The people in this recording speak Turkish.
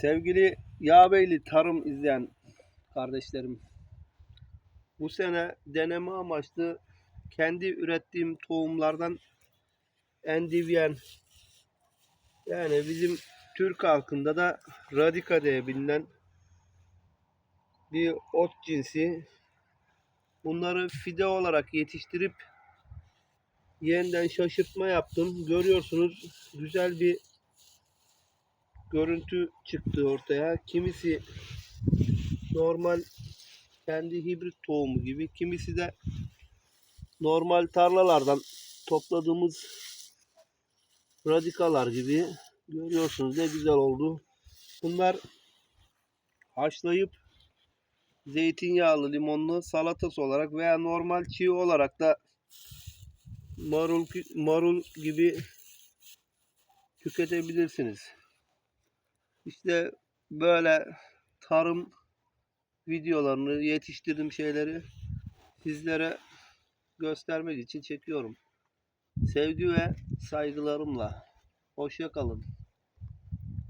Sevgili Yağbeyli tarım izleyen kardeşlerim. Bu sene deneme amaçlı kendi ürettiğim tohumlardan endivyen yani bizim Türk halkında da radika diye bilinen bir ot cinsi. Bunları fide olarak yetiştirip yeniden şaşırtma yaptım. Görüyorsunuz güzel bir görüntü çıktı ortaya. Kimisi normal kendi hibrit tohumu gibi, kimisi de normal tarlalardan topladığımız radikalar gibi. Görüyorsunuz ne güzel oldu. Bunlar haşlayıp zeytinyağlı, limonlu salatası olarak veya normal çiğ olarak da marul marul gibi tüketebilirsiniz. İşte böyle tarım videolarını, yetiştirdiğim şeyleri sizlere göstermek için çekiyorum. Sevgi ve saygılarımla. Hoşça kalın.